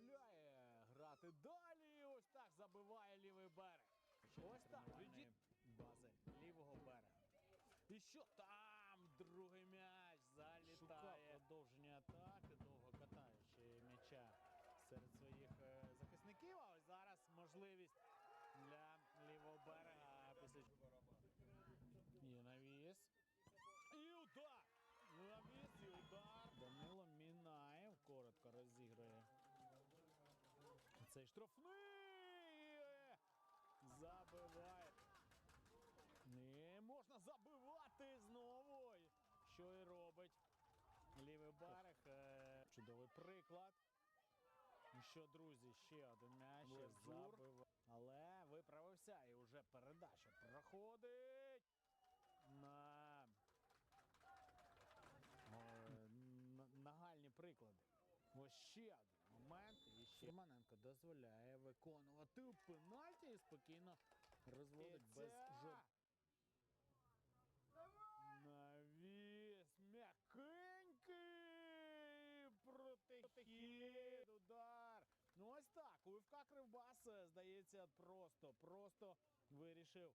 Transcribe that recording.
дозволяє грати далі. Ось так забиває лівий берег. Ось так. Відійд бази лівого берега. І що там? Другий м'яч залітає. продовження Цей штрафний забиває. Не можна забивати знову. Що і робить лівий берег. е, Чудовий приклад. Ну що, друзі, ще один м'яч. Забив. Але виправився і вже передача проходить на е, нагальні приклади. Ось ще один момент. І ще Романенко дозволяє виконувати пенальті і спокійно розводить І без жодного. Навіс м'якенький протихід, удар. Ну ось так. УФК Кривбас, е, здається, просто, просто вирішив